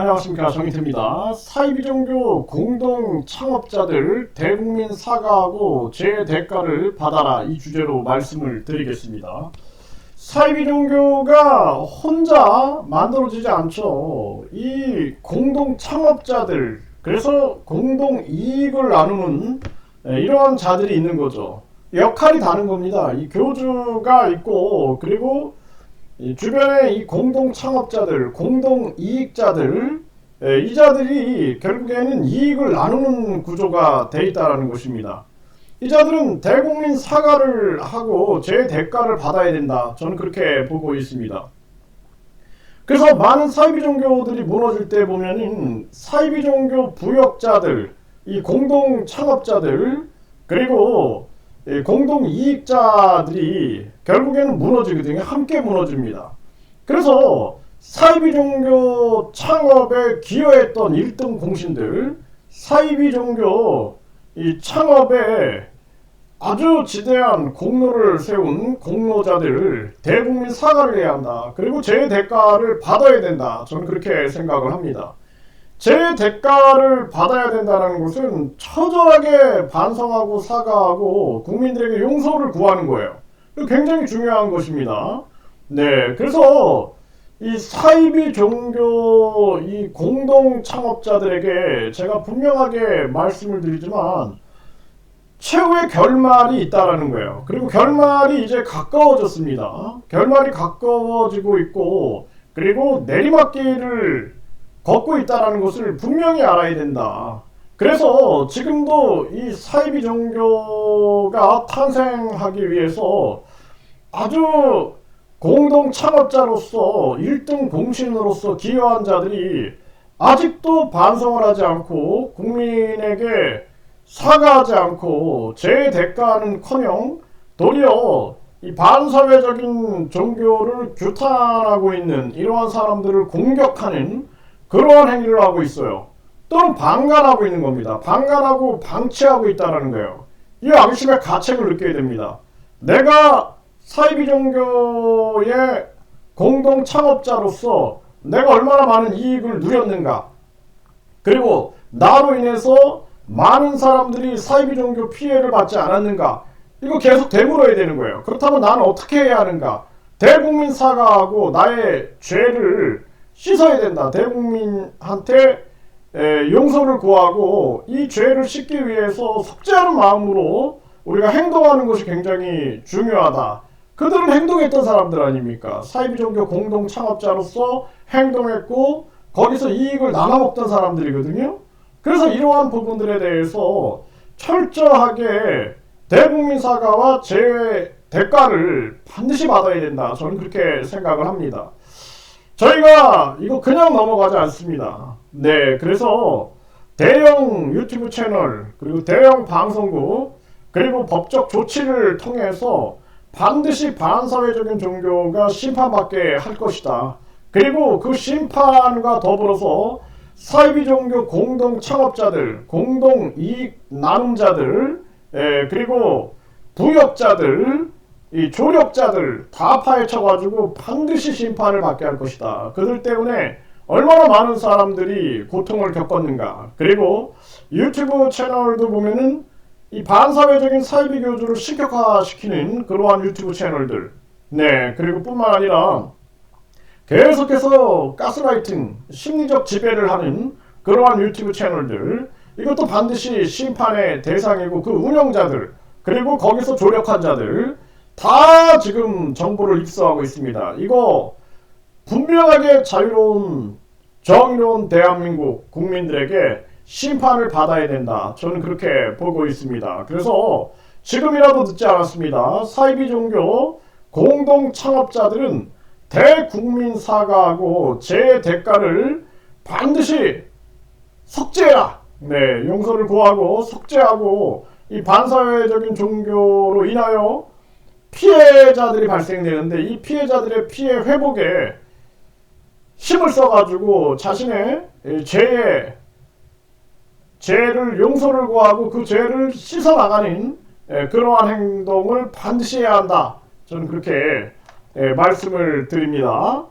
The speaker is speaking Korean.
안녕하십니까 정희태입니다. 사이비 종교 공동 창업자들 대국민 사과하고 제 대가를 받아라 이 주제로 말씀을 드리겠습니다. 사이비 종교가 혼자 만들어지지 않죠. 이 공동 창업자들 그래서 공동 이익을 나누는 예, 이러한 자들이 있는 거죠. 역할이 다른 겁니다. 이 교주가 있고 그리고 이 주변에 이 공동 창업자들, 공동 이익자들, 예, 이 자들이 결국에는 이익을 나누는 구조가 돼 있다라는 것입니다. 이 자들은 대국민 사과를 하고 제 대가를 받아야 된다. 저는 그렇게 보고 있습니다. 그래서 많은 사이비 종교들이 무너질 때 보면은 사이비 종교 부역자들, 이 공동 창업자들, 그리고 이 공동 이익자들이 결국에는 무너지거든요. 함께 무너집니다. 그래서 사이비 종교 창업에 기여했던 1등 공신들, 사이비 종교 이 창업에 아주 지대한 공로를 세운 공로자들을 대국민 사과를 해야 한다. 그리고 제 대가를 받아야 된다. 저는 그렇게 생각을 합니다. 제 대가를 받아야 된다는 것은 처절하게 반성하고 사과하고 국민들에게 용서를 구하는 거예요. 굉장히 중요한 것입니다. 네, 그래서 이 사이비 종교 이 공동 창업자들에게 제가 분명하게 말씀을 드리지만 최후의 결말이 있다라는 거예요. 그리고 결말이 이제 가까워졌습니다. 결말이 가까워지고 있고 그리고 내리막길을 걷고 있다라는 것을 분명히 알아야 된다. 그래서 지금도 이 사이비 종교가 탄생하기 위해서 아주 공동 창업자로서 1등 공신으로서 기여한 자들이 아직도 반성을 하지 않고 국민에게 사과하지 않고 제 대가는 커녕 도리어 이 반사회적인 종교를 규탄하고 있는 이러한 사람들을 공격하는 그러한 행위를 하고 있어요. 또는 방관하고 있는 겁니다. 방관하고 방치하고 있다는 거예요. 이 양심의 가책을 느껴야 됩니다. 내가 사이비 종교의 공동 창업자로서 내가 얼마나 많은 이익을 누렸는가. 그리고 나로 인해서 많은 사람들이 사이비 종교 피해를 받지 않았는가. 이거 계속 되물어야 되는 거예요. 그렇다면 나는 어떻게 해야 하는가? 대국민 사과하고 나의 죄를 씻어야 된다. 대국민한테 용서를 구하고 이 죄를 씻기 위해서 속죄하는 마음으로 우리가 행동하는 것이 굉장히 중요하다. 그들은 행동했던 사람들 아닙니까? 사이비 종교 공동 창업자로서 행동했고 거기서 이익을 나눠 먹던 사람들이거든요. 그래서 이러한 부분들에 대해서 철저하게 대국민 사과와 제 대가를 반드시 받아야 된다. 저는 그렇게 생각을 합니다. 저희가 이거 그냥 넘어가지 않습니다. 네, 그래서 대형 유튜브 채널, 그리고 대형 방송국, 그리고 법적 조치를 통해서 반드시 반사회적인 종교가 심판받게 할 것이다. 그리고 그 심판과 더불어서 사이비 종교 공동 창업자들, 공동 이익 나눔자들, 예, 그리고 부역자들, 이 조력자들 다 파헤쳐가지고 반드시 심판을 받게 할 것이다. 그들 때문에 얼마나 많은 사람들이 고통을 겪었는가. 그리고 유튜브 채널도 보면은 이 반사회적인 사이비 교주를 신격화시키는 그러한 유튜브 채널들. 네, 그리고 뿐만 아니라 계속해서 가스라이팅, 심리적 지배를 하는 그러한 유튜브 채널들. 이것도 반드시 심판의 대상이고 그 운영자들, 그리고 거기서 조력한 자들, 다 지금 정보를 입수하고 있습니다. 이거 분명하게 자유로운 정의로운 대한민국 국민들에게 심판을 받아야 된다. 저는 그렇게 보고 있습니다. 그래서 지금이라도 듣지 않았습니다. 사이비 종교 공동 창업자들은 대국민 사과하고 제 대가를 반드시 석죄해라. 네, 용서를 구하고 석죄하고 이 반사회적인 종교로 인하여 피해자들이 발생되는데 이 피해자들의 피해 회복에 힘을 써가지고 자신의 죄에 죄를 용서를 구하고 그 죄를 씻어 나가는 그러한 행동을 반드시 해야 한다. 저는 그렇게 말씀을 드립니다.